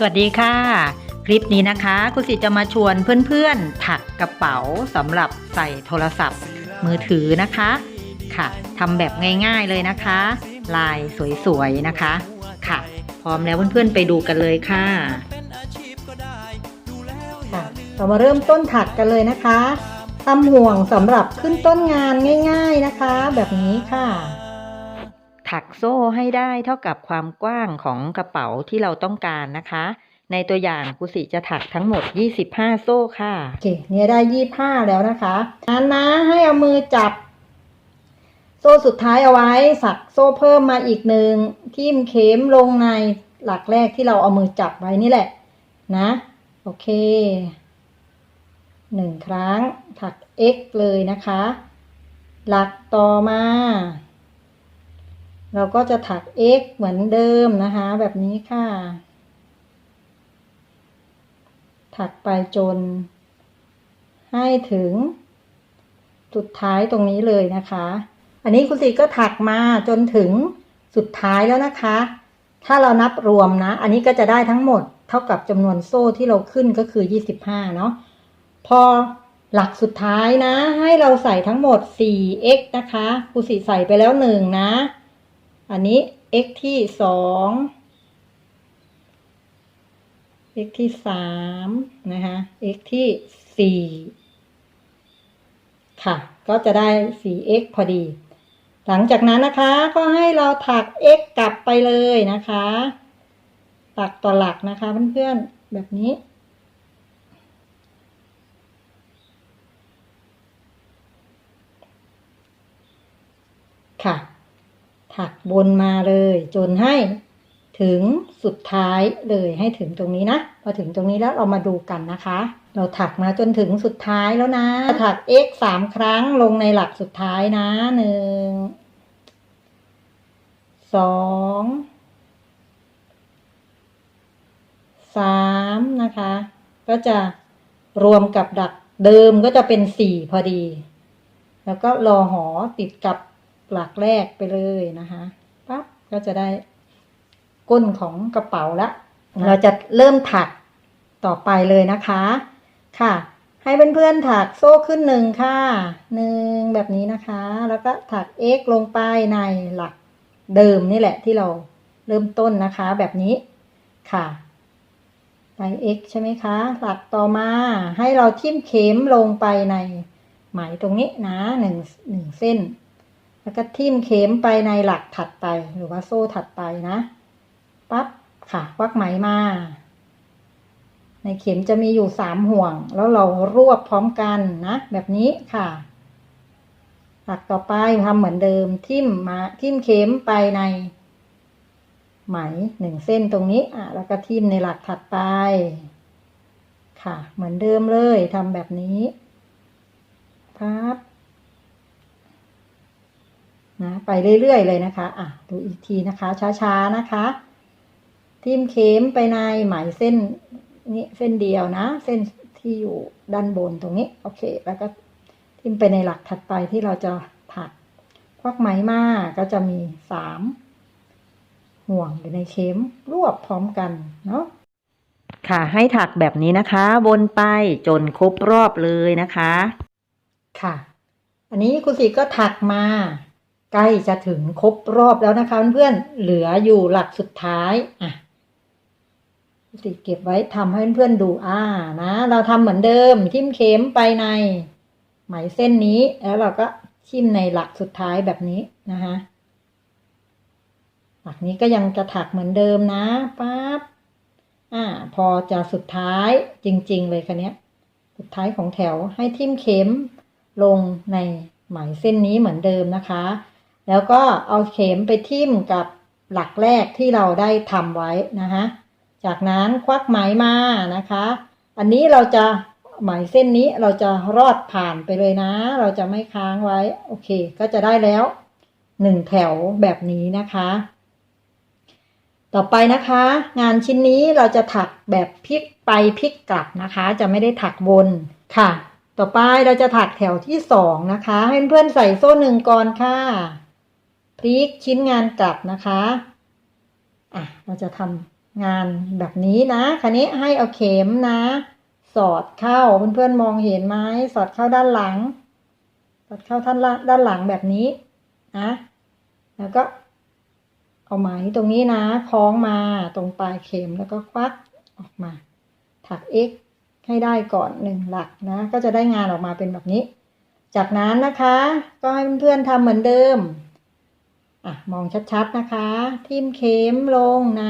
สวัสดีค่ะ คลิปนี้นะคะคุณสิจะมาชวนเพื่อนๆ ถักกระเป๋าสำหรับใส่โทรศัพท์ มือถือนะคะค่ะทำแบบง่ายๆเลยนะคะ ลายสวยๆนะคะค่ะ พร้อมแล้วเพื่อนๆไปดูกันเลยค่ะค่ะเรามาเริ่มต้นถักกันเลยนะคะทำห่วงสำหรับขึ้นต้นงานง่าย ๆนะคะ แบบนี้ค่ะ ถักโซ่ให้ได้เท่ากับความกว้างของกระเป๋าที่เราต้องการนะคะ ในตัวอย่างกุสิจะถักทั้งหมด 25 โซ่ค่ะ โอเค เนี่ยได้ 25 แล้วนะคะนั้นนะให้เอามือจับ โซ่สุดท้ายเอาไว้ สักโซ่เพิ่มมาอีกหนึ่งทิ่มเข็มลงในหลักแรกที่เราเอามือจับไว้นี่แหละ นะ โอเคหนึ่งครั้งถัก x เลยนะคะ หลักต่อมา เราก็จะถัก x เหมือนเดิมนะคะ แบบนี้ค่ะ ถักไปจน ให้ถึง สุดท้ายตรงนี้เลยนะคะ อันนี้คุณสีก็ถักมาจนถึงสุดท้ายแล้วนะคะ ถ้าเรานับรวมนะ อันนี้ก็จะได้ทั้งหมด เท่ากับจำนวนโซ่ที่เราขึ้นก็คือ 25 เนาะ พอหลักสุดท้ายนะ ให้เราใส่ทั้งหมด 4x นะคะครูสีใส่ไปแล้วหนึ่งนะ อันนี้ x ที่สอง x ที่สามนะคะ x ที่สี่ค่ะ ก็จะได้ 4x พอดี หลังจากนั้นนะคะ ก็ให้เราถัก x กลับไปเลยนะคะ ตักต่อหลักนะคะเพื่อนๆ แบบนี้ ค่ะ ถักบนมาเลย จนให้ถึงสุดท้ายเลยให้ถึงตรงนี้นะพอถึงตรงนี้แล้วเรามาดูกันนะคะ เราถักมาจนถึงสุดท้ายแล้วนะ ถัก x สามครั้งลงในหลักสุดท้ายนะหนึ่งสองสามนะคะ ก็จะรวมกับดักเดิมก็จะเป็นสี่พอดี แล้วก็รอหอติดกับ หลักแรกไปเลยนะคะปั๊บก็จะได้ก้นของกระเป๋าละ เราจะเริ่มถักต่อไปเลยนะคะ ค่ะ ให้เพื่อนๆถักโซ่ขึ้นหนึ่งค่ะหนึ่งแบบนี้นะคะ แล้วก็ถัก x ลงไปในหลักเดิมนี่แหละที่เราเริ่มต้นนะคะ แบบนี้ค่ะไป x ใช่ไหมคะ หลักต่อมาให้เราทิ่มเข็มลงไปในไหมตรงนี้นะหนึ่งหนึ่งเส้น แล้วก็ทิ่มเข็มไปในหลักถัดไปหรือว่าโซ่ถัดไปนะปั๊บค่ะควักไหมมา ในเข็มจะมีอยู่สามห่วง แล้วเรารวบพร้อมกันนะ แบบนี้ค่ะ หลักต่อไปทำเหมือนเดิมทิ่มมาทิ่มเข็มไปใน ไหมหนึ่งเส้นตรงนี้อะแล้วก็ทิ่มในหลักถัดไป ค่ะ เหมือนเดิมเลยทำแบบนี้พับ นะไปเรื่อย ๆ เลยนะคะอะดูอีกทีนะคะช้าๆนะคะ ทิมเข็มไปในไหมเส้นนี้เส้นเดียวนะ เส้นที่อยู่ด้านบนตรงนี้โอเค แล้วก็ทิมไปในหลักถัดไปที่เราจะถักควักไหมมาก็จะมีสามห่วงอยู่ในเข็มรวบพร้อมกันเนาะค่ะให้ถักแบบนี้นะคะ วนไปจนครบรอบเลยนะคะ ค่ะ อันนี้คุณสีก็ถักมา ใกล้จะถึงครบรอบแล้วนะคะเพื่อนเหลืออยู่หลักสุดท้ายอะคุณสีเก็บไว้ทำให้เพื่อนๆดูอ่านะ เราทำเหมือนเดิมทิ่มเข็มไปใน ไหมเส้นนี้แล้วเราก็ทิ่มในหลักสุดท้ายแบบนี้นะคะหลักนี้ก็ยังจะถักเหมือนเดิมนะปั๊บอ่า พอจะสุดท้ายจริง ๆ เลยคันนี้ย สุดท้ายของแถวให้ทิ่มเข็มลงในไหมเส้นนี้เหมือนเดิมนะคะ แล้วก็เอาเข็มไปทิ่มกับหลักแรกที่เราได้ทำไว้นะคะจากนั้นควักไหมมานะคะ อันนี้เราจะไหมเส้นนี้เราจะรอดผ่านไปเลยนะ เราจะไม่ค้างไว้ โอเค ก็จะได้แล้วหนึ่งแถวแบบนี้นะคะ ต่อไปนะคะ งานชิ้นนี้เราจะถักแบบพลิกไปพลิกกลับนะคะ จะไม่ได้ถักวนค่ะ ต่อไปเราจะถักแถวที่สองนะคะ ให้เพื่อนใส่โซ่หนึ่งก่อนค่ะ พลิกชิ้นงานกลับนะคะอะเราจะทำงานแบบนี้นะคันนี้ให้เอาเข็มนะ สอดเข้าเพื่อนๆมองเห็นไหมสอดเข้าด้านหลัง สอดเข้าท่านละด้านหลังแบบนี้นะแล้วก็เอาไหมตรงนี้นะคล้องมาตรงปลายเข็มแล้วก็ควักออกมา ถัก x ให้ได้ก่อนหนึ่งหลักนะ ก็จะได้งานออกมาเป็นแบบนี้ จากนั้นนะคะ ก็ให้เพื่อนๆทำเหมือนเดิม อะมองชัดๆนะคะ ทิ่มเข็มลงใน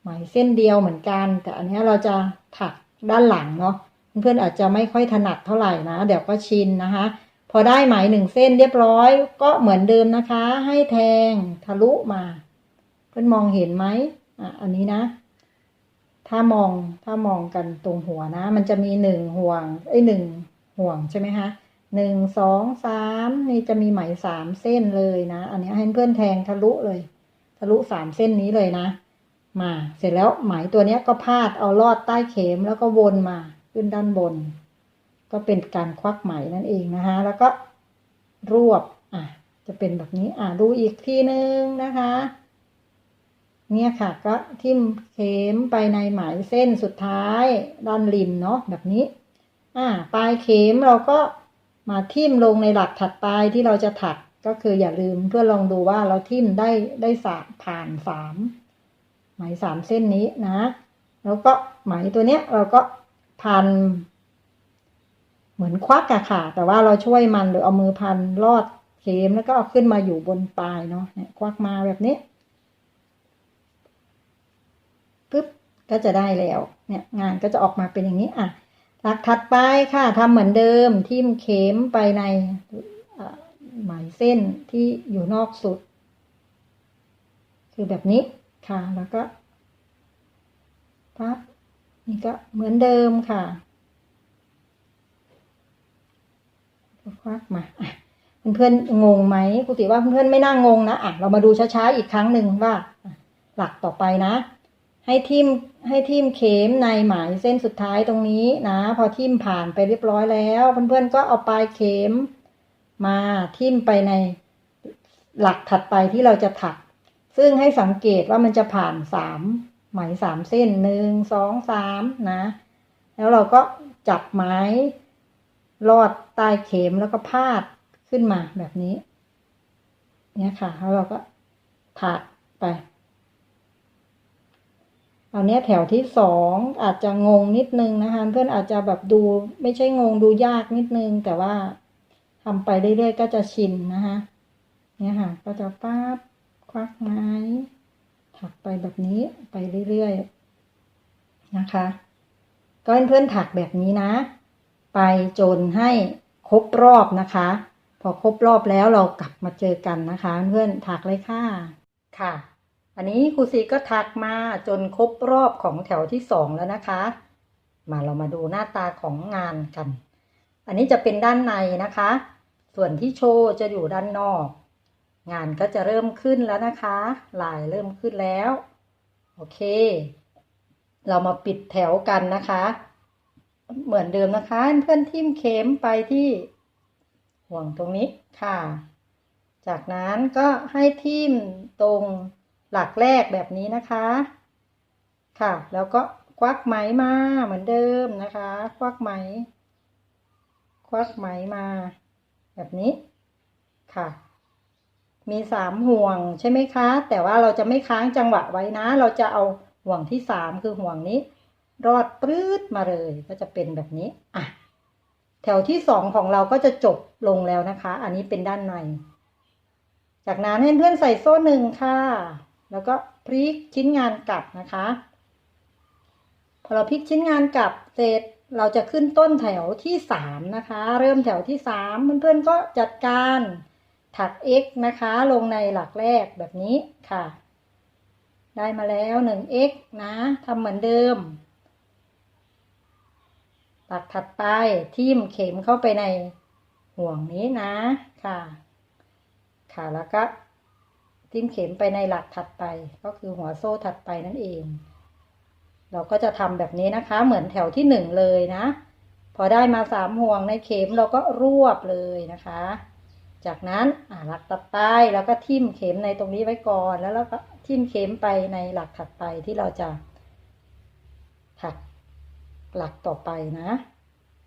ไหมเส้นเดียวเหมือนกัน แต่อันนี้เราจะถักด้านหลังเนาะเพื่อนๆอาจจะไม่ค่อยถนัดเท่าไหร่นะ เดี๋ยวก็ชินนะคะ พอได้ไหมหนึ่งเส้นเรียบร้อย ก็เหมือนเดิมนะคะ ให้แทงทะลุมา เพื่อนมองเห็นไหมอะอันนี้นะ ถ้ามองถ้ามองกันตรงหัวนะ มันจะมีหนึ่งห่วงไอ้หนึ่งห่วงใช่ไหมคะ หนึ่งสองสามนี่จะมีไหมสามเส้นเลยนะ อันนี้ให้เพื่อนแทงทะลุเลย ทะลุสามเส้นนี้เลยนะ มาเสร็จแล้วไหมตัวเนี้ยก็พาดเอาลอดใต้เข็มแล้วก็วนมาขึ้นด้านบน ก็เป็นการควักไหมนั่นเองนะคะแล้วก็รวบอะจะเป็นแบบนี้อะดูอีกทีนึงนะคะ เนี่ยค่ะ ก็ทิ่มเข็มไปในไหมเส้นสุดท้ายด้านริมเนาะแบบนี้ อ่าปลายเข็มเราก็ มาทิ่มลงในหลักถัดไปที่เราจะถักก็คืออย่าลืมเพื่อลองดูว่าเราทิ่มได้ได้สามผ่านสามไหมสามเส้นนี้นะ แล้วก็ไหมตัวเนี้ยเราก็พัน เหมือนควักอะค่ะ แต่ว่าเราช่วยมันหรือเอามือพันลอดเข็มแล้วก็เอาขึ้นมาอยู่บนปลายเนาะเนี่ยควักมาแบบนี้ปึ๊บก็จะได้แล้ว เนี่ยงานก็จะออกมาเป็นอย่างนี้อะ หลักถัดไปค่ะทำเหมือนเดิมทิ่มเข็มไปในไหมเส้นที่อยู่นอกสุด คือแบบนี้ค่ะแล้วก็ปั๊บนี่ก็เหมือนเดิมค่ะควักมาเพื่อนๆงงไหมปกติว่าเพื่อนๆไม่น่างงนะอะเรามาดูช้าๆอีกครั้งหนึ่งว่า หลักต่อไปนะ ให้ทิมให้ทิมเข็มในไหมเส้นสุดท้ายตรงนี้นะ พอทิมผ่านไปเรียบร้อยแล้วเพื่อนๆก็เอาปลายเข็มมาทิมไปในหลักถัดไปที่เราจะถัก ซึ่งให้สังเกตว่ามันจะผ่านสามไหมสามเส้นหนึ่งสองสามนะ แล้วเราก็จับไม้ลอดใต้เข็มแล้วก็พาดขึ้นมาแบบนี้ เนี่ยค่ะ แล้วเราก็ถักไป อันนี้แถวที่สองอาจจะงงนิดนึงนะคะเพื่อนอาจจะแบบดูไม่ใช่งงดูยากนิดนึง แต่ว่าทำไปเรื่อยๆก็จะชินนะคะเนี่ยค่ะ ก็จะป้าบควักไม้ถักไปแบบนี้ไปเรื่อยๆนะคะ ก็เพื่อนๆถักแบบนี้นะ ไปจนให้ครบรอบนะคะ พอครบรอบแล้วเรากลับมาเจอกันนะคะ เพื่อนถักเลยค่ะค่ะ อันนี้ครูซีก็ถักมาจนครบรอบของแถวที่สองแล้วนะคะ มาเรามาดูหน้าตาของงานกัน อันนี้จะเป็นด้านในนะคะ ส่วนที่โชว์จะอยู่ด้านนอก งานก็จะเริ่มขึ้นแล้วนะคะ ลายเริ่มขึ้นแล้ว โอเค เรามาปิดแถวกันนะคะ เหมือนเดิมนะคะ เพื่อนทิ่มเข็มไปที่ห่วงตรงนี้ค่ะ จากนั้นก็ให้ทิ่มตรง หลักแรกแบบนี้นะคะ ค่ะ แล้วก็ควักไหมมาเหมือนเดิมนะคะ ควักไหม ควักไหมมา แบบนี้ ค่ะ มีสามห่วงใช่ไหมคะ แต่ว่าเราจะไม่ค้างจังหวะไว้นะ เราจะเอาห่วงที่สามคือห่วงนี้ รอดปลื้ดมาเลย ก็จะเป็นแบบนี้ อะ แถวที่สองของเราก็จะจบลงแล้วนะคะ อันนี้เป็นด้านใน จากนั้นให้เพื่อนใส่โซ่หนึ่งค่ะ แล้วก็พลิกชิ้นงานกลับนะคะ พอเราพลิกชิ้นงานกลับเสร็จเราจะขึ้นต้นแถวที่สามนะคะ เริ่มแถวที่สามเพื่อนๆก็จัดการถัก x นะคะ ลงในหลักแรกแบบนี้ค่ะ ได้มาแล้วหนึ่ง x นะทำเหมือนเดิม หลักถัดไปทิ่มเข็มเข้าไปในห่วงนี้นะค่ะ ค่ะแล้วก็ ทิ่มเข็มไปในหลักถัดไป ก็คือหัวโซ่ถัดไปนั่นเอง เราก็จะทำแบบนี้นะคะ เหมือนแถวที่หนึ่งเลยนะ พอได้มาสามห่วงในเข็มเราก็รวบเลยนะคะ จากนั้นหลักต่อไปแล้วก็ทิ่มเข็มในตรงนี้ไว้ก่อน แล้วเราก็ททิมเข็มไปในหลักถัดไปที่เราจะถักหลักต่อไปนะ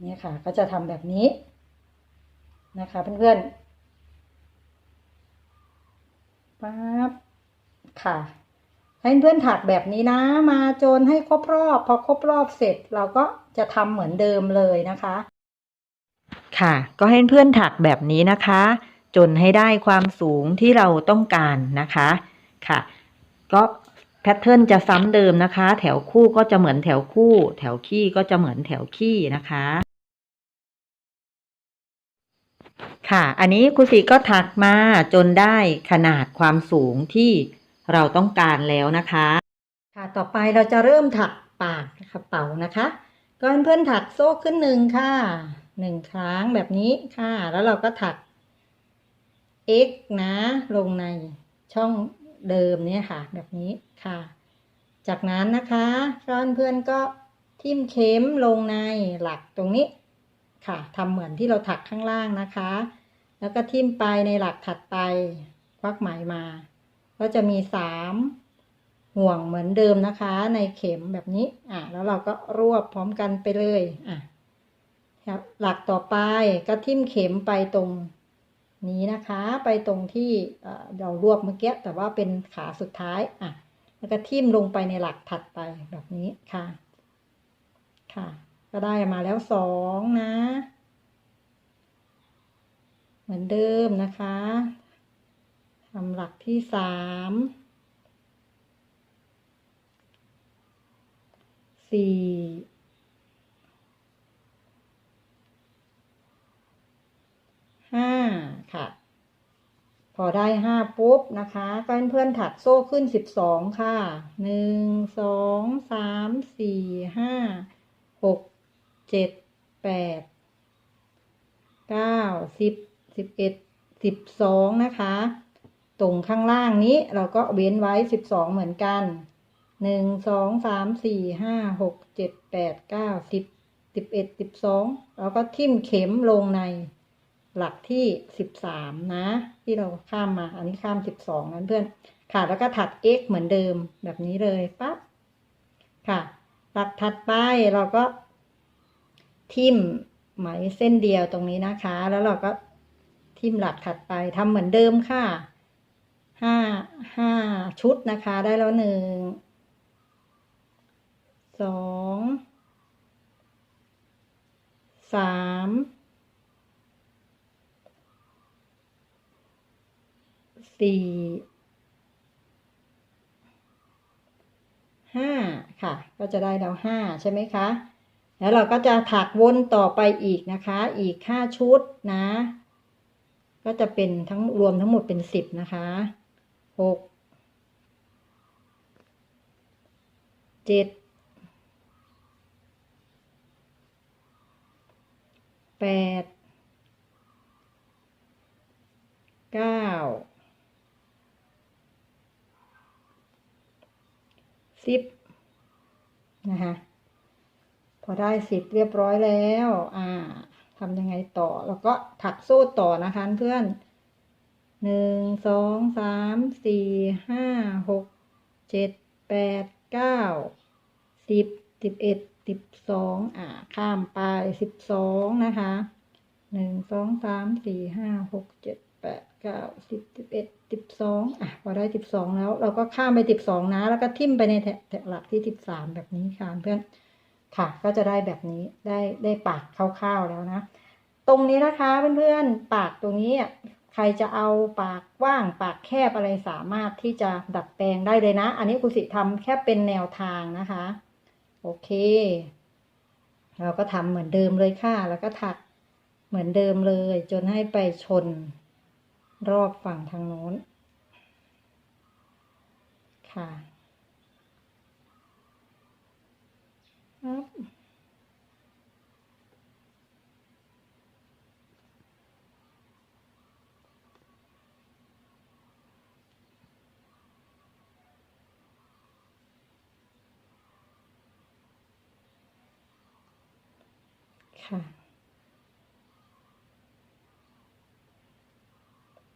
เนี่ยค่ะ ก็จะทำแบบนี้นะคะเพื่อนๆ ปั๊บค่ะ ให้เพื่อนถักแบบนี้นะ มาจนให้ครบรอบ พอครบรอบเสร็จเราก็จะทำเหมือนเดิมเลยนะคะ ค่ะ ก็ให้เพื่อนถักแบบนี้นะคะ จนให้ได้ความสูงที่เราต้องการนะคะ ค่ะ ก็แพทเทิร์นจะซ้ำเดิมนะคะ แถวคู่ก็จะเหมือนแถวคู่ แถวขี้ก็จะเหมือนแถวขี้นะคะ ค่ะ อันนี้ครูสีก็ถักมาจนได้ขนาดความสูงที่เราต้องการแล้วนะคะ ค่ะ ต่อไปเราจะเริ่มถักปากกระเป๋านะคะ ก็เพื่อนถักโซ่ขึ้นหนึ่งค่ะหนึ่งครั้งแบบนี้ค่ะ แล้วเราก็ถัก x นะ ลงในช่องเดิมเนี่ยค่ะ แบบนี้ค่ะ จากนั้นนะคะก็เพื่อนๆก็ทิ่มเข็มลงในหลักตรงนี้ ค่ะทำเหมือนที่เราถักข้างล่างนะคะ แล้วก็ทิ่มไปในหลักถัดไป ควักไหมมา ก็จะมีสามห่วงเหมือนเดิมนะคะ ในเข็มแบบนี้ อะ แล้วเราก็รวบพร้อมกันไปเลย อะครับหลักต่อไปก็ทิ่มเข็มไปตรงนี้นะคะ ไปตรงที่เอ่อเรารวบเมื่อกี้แต่ว่าเป็นขาสุดท้าย อะ แล้วก็ทิ่มลงไปในหลักถัดไปแบบนี้ค่ะ ค่ะ ก็ได้มาแล้วสองนะ เหมือนเดิมนะคะทำหลักที่สามสี่ห้าค่ะ พอได้ห้าปุ๊บนะคะก็ให้เพื่อนถักโซ่ขึ้นสิบสองค่ะหนึ่งสองสามสี่ห้าหก เจ็ดแปดเก้าสิบสิบเอ็ดสิบสองนะคะ ตรงข้างล่างนี้เราก็เว้นไว้สิบสองเหมือนกันหนึ่งสองสามสี่ห้าหกเจ็ดแปดเก้าสิบสิบเอ็ดสิบสองเราก็ทิ่มเข็มลงในหลักที่สิบสามนะ ที่เราข้ามมา อันนี้ข้ามสิบสองนั้นเพื่อนค่ะแล้วก็ถัก x เหมือนเดิมแบบนี้เลยปั๊บค่ะ หลักถัดไปเราก็ ทิ่มไหมเส้นเดียวตรงนี้นะคะ แล้วเราก็ทิ่มหลักถัดไปทำเหมือนเดิมค่ะห้าห้าชุดนะคะ ได้แล้วหนึ่งสองสามสี่ห้าค่ะ ก็จะได้แล้วห้าใช่ไหมคะ แล้วเราก็จะถักวนต่อไปอีกนะคะ อีกห้าชุดนะ ก็จะเป็นทั้งรวมทั้งหมดเป็นสิบนะคะหกเจ็ดแปดเก้าสิบนะคะ พอได้สิบเรียบร้อยแล้ว อ่าทำยังไงต่อ แล้วก็ถักโซ่ต่อนะคะเพื่อนหนึ่งสองสามสี่ห้าหกเจ็ดแปดเก้าสิบสิบเอ็ดสิบสองอ่าข้ามไปสิบสองนะคะหนึ่งสองสามสี่ห้าหกเจ็ดแปดเก้าสิบสิบเอ็ดสิบสองอะพอได้สิบสองแล้ว เราก็ข้ามไปสิบสองนะ แล้วก็ทิ่มไปในแถแถวหลักที่สิบสามแบบนี้ค่ะเพื่อน ค่ะ ก็จะได้แบบนี้ได้ได้ปากคร่าวๆแล้วนะ ตรงนี้นะคะเพื่อนๆ ปากตรงนี้อะใครจะเอาปากกว้างปากแคบอะไรสามารถที่จะดัดแปลงได้เลยนะ อันนี้ครูสิทำแค่เป็นแนวทางนะคะ โอเค เราก็ทำเหมือนเดิมเลยค่ะ แล้วก็ถักเหมือนเดิมเลย จนให้ไปชนรอบฝั่งทางโน้นค่ะ ครับ ค่ะ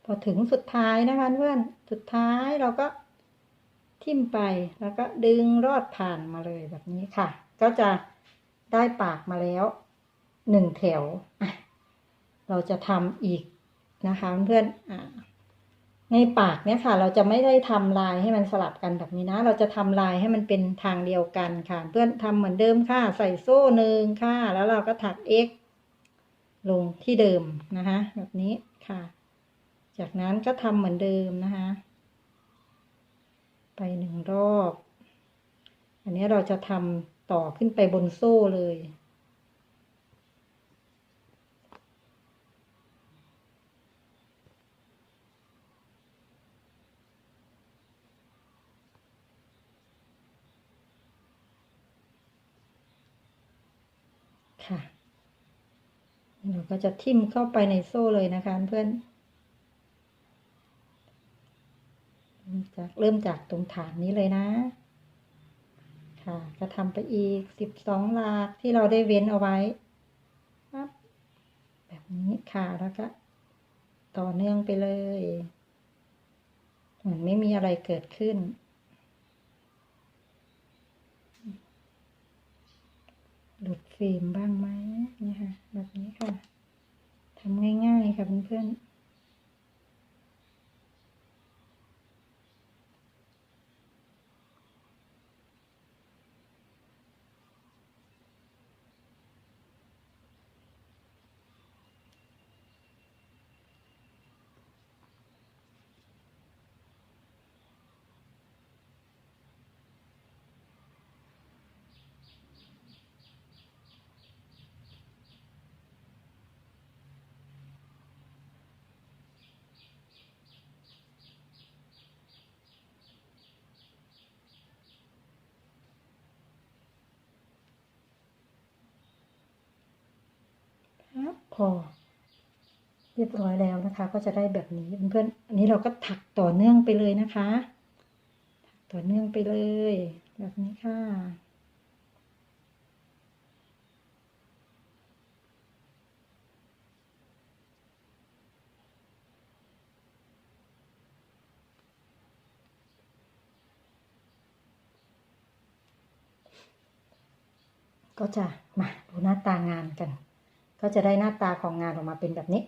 พอถึงสุดท้ายนะคะเพื่อน สุดท้ายเราก็ทิ่มไปแล้วก็ดึงรอดผ่านมาเลยแบบนี้ค่ะ ก็จะได้ปากมาแล้วหนึ่งแถว เราจะทำอีกนะคะเพื่อนอในปากเนี่ยค่ะ เราจะไม่ได้ทำลายให้มันสลับกันแบบนี้นะ เราจะทำลายให้มันเป็นทางเดียวกันค่ะ เพื่อนทำเหมือนเดิมค่ะ ใส่โซ่หนึ่งค่ะ แล้วเราก็ถัก x ลงที่เดิมนะคะแบบนี้ค่ะ จากนั้นก็ทำเหมือนเดิมนะคะ ไปหนึ่งรอบ อันนี้เราจะทำ ต่อขึ้นไปบนโซ่เลย ค่ะ เราก็จะทิ่มเข้าไปในโซ่เลยนะคะเพื่อนจากเริ่มจากตรงฐานนี้เลยนะ ค่ะก็ทำไปอีกสิบสองหลากที่เราได้เว้นเอาไว้ปั๊บแบบนี้ค่ะแล้วก็ต่อเนื่องไปเลย เหมือนไม่มีอะไรเกิดขึ้น หลุดฟิล์มบ้างไหมนี่ค่ะ แบบนี้ค่ะทำง่ายๆค่ะเพื่อนๆ พอ เรียบร้อยแล้วนะคะ ก็จะได้แบบนี้เพื่อนๆอันนี้เราก็ถักต่อเนื่องไปเลยนะคะ ถักต่อเนื่องไปเลย แบบนี้ค่ะก็จะมาดูหน้าตางานกัน ก็จะได้หน้าตาของงานออกมาเป็นแบบนี้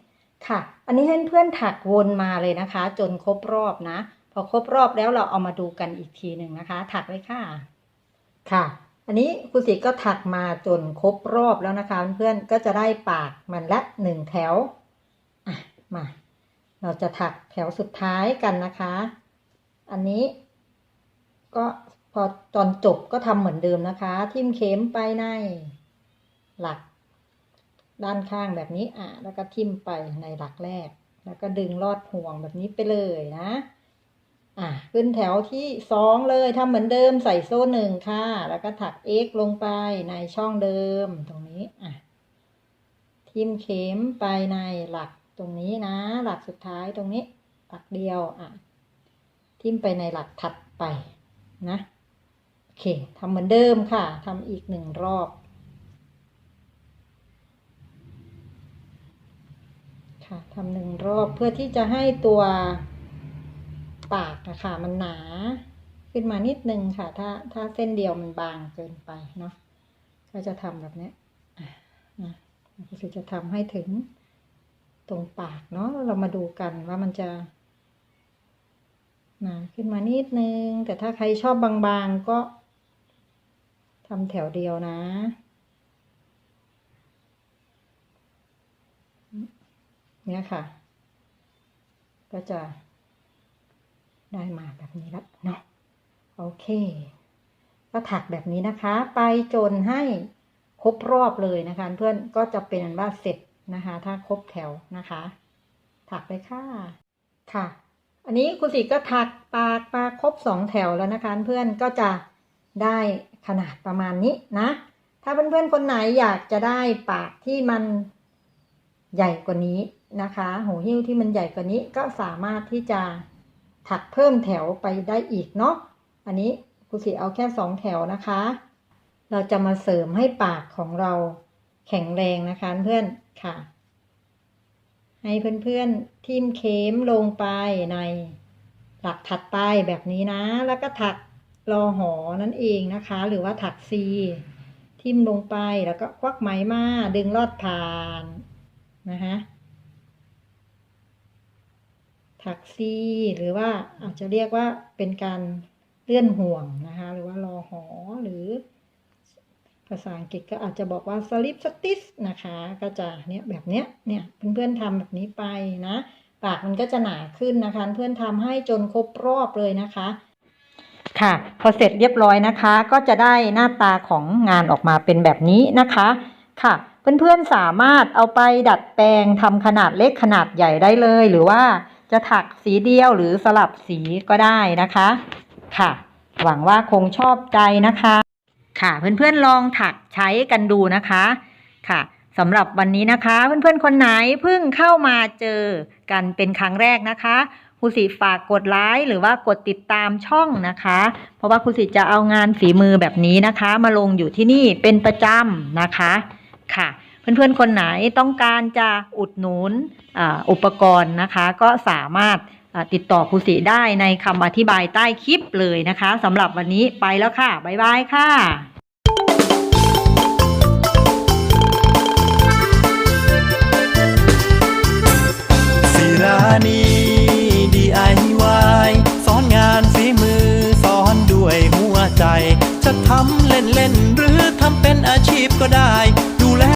ค่ะ อันนี้ให้เพื่อนถักวนมาเลยนะคะ จนครบรอบนะ พอครบรอบแล้วเราเอามาดูกันอีกทีหนึ่งนะคะ ถักเลยค่ะ ค่ะ อันนี้ครูศรีก็ถักมาจนครบรอบแล้วนะคะ เพื่อนๆก็จะได้ปากมันละหนึ่งแถวอะมา เราจะถักแถวสุดท้ายกันนะคะ อันนี้ ก็พอตอนจบก็ทำเหมือนเดิมนะคะ ทิ่มเข็มไปในหลัก ด้านข้างแบบนี้อะแล้วก็ทิ่มไปในหลักแรก แล้วก็ดึงลอดห่วงแบบนี้ไปเลยนะ อะขึ้นแถวที่สองเลยทำเหมือนเดิมใส่โซ่หนึ่งค่ะ แล้วก็ถัก x ลงไปในช่องเดิมตรงนี้อะทิ่มเข็มไปในหลักตรงนี้นะ หลักสุดท้ายตรงนี้ หลักเดียวอะทิ่มไปในหลักถัดไปนะโอเคทำเหมือนเดิมค่ะทำอีกหนึ่งรอบ ค่ะทำหนึ่งรอบเพื่อที่จะให้ตัวปากนะคะมันหนาขึ้นมานิดนึงค่ะ ถ้าถ้าเส้นเดียวมันบางเกินไปเนาะก็จะทำแบบนี้นะก็คือจะทำให้ถึงตรงปากเนาะเรามาดูกันว่ามันจะหนาขึ้นมานิดนึง แต่ถ้าใครชอบบางๆก็ทำแถวเดียวนะ เนี่ยค่ะ ก็จะได้มาแบบนี้แล้วเนาะโอเค ก็ถักแบบนี้นะคะ ไปจนให้ครบรอบเลยนะคะ เพื่อนก็จะเป็นอันว่าเสร็จนะคะ ถ้าครบแถวนะคะ ถักไปค่ะค่ะ อันนี้คุณสีก็ถักปากปาครบสองแถวแล้วนะคะ เพื่อนก็จะได้ขนาดประมาณนี้นะ ถ้าเพื่อนๆคนไหนอยากจะได้ปากที่มันใหญ่กว่านี้ นะคะหูหิ้วที่มันใหญ่กว่านี้ก็สามารถที่จะถักเพิ่มแถวไปได้อีกเนาะอันนี้ครูสีเอาแค่สองแถวนะคะ เราจะมาเสริมให้ปากของเราแข็งแรงนะคะเพื่อนค่ะ ให้เพื่อนๆทิมเข็มลงไปในหลักถัดไปแบบนี้นะ แล้วก็ถักรอหอนั่นเองนะคะ หรือว่าถักซีทิ่มลงไปแล้วก็ควักไหมมาดึงลอดผ่านนะคะ ถักซี่หรือว่าอาจจะเรียกว่าเป็นการเลื่อนห่วงนะคะ หรือว่ารอหอหรือ ภาษาอังกฤษก็อาจจะบอกว่า slip stitch นะคะ ก็จะเนี่ยแบบเนี้ยเนี่ยเพื่อนๆทำแบบนี้ไปนะ ปากมันก็จะหนาขึ้นนะคะ เพื่อนทำให้จนครบรอบเลยนะคะค่ะ พอเสร็จเรียบร้อยนะคะ ก็จะได้หน้าตาของงานออกมาเป็นแบบนี้นะคะค่ะ เพื่อนๆสามารถเอาไปดัดแปลงทำขนาดเล็กขนาดใหญ่ได้เลยหรือว่า จะถักสีเดียวหรือสลับสีก็ได้นะคะ ค่ะ หวังว่าคงชอบใจนะคะ ค่ะเพื่อนๆลองถักใช้กันดูนะคะ ค่ะสำหรับวันนี้นะคะ เพื่อนๆคนไหนเพิ่งเข้ามาเจอกันเป็นครั้งแรกนะคะครูสิฝากกดไลค์หรือว่ากดติดตามช่องนะคะ เพราะว่าครูสิจะเอางานฝีมือแบบนี้นะคะ มาลงอยู่ที่นี่เป็นประจำนะคะค่ะ เพื่อนๆ คนไหนต้องการจะอุดหนุนอ,อุปกรณ์นะคะ ก็สามารถติดต่อครูสิได้ในคำอธิบายใต้คลิปเลยนะคะสำหรับวันนี้ไปแล้วค่ะ บ๊ายบายค่ะศิลานี DIY สอนงานฝีมือ สอนด้วยหัวใจ จะทำเล่นๆ หรือทำเป็นอาชีพก็ได้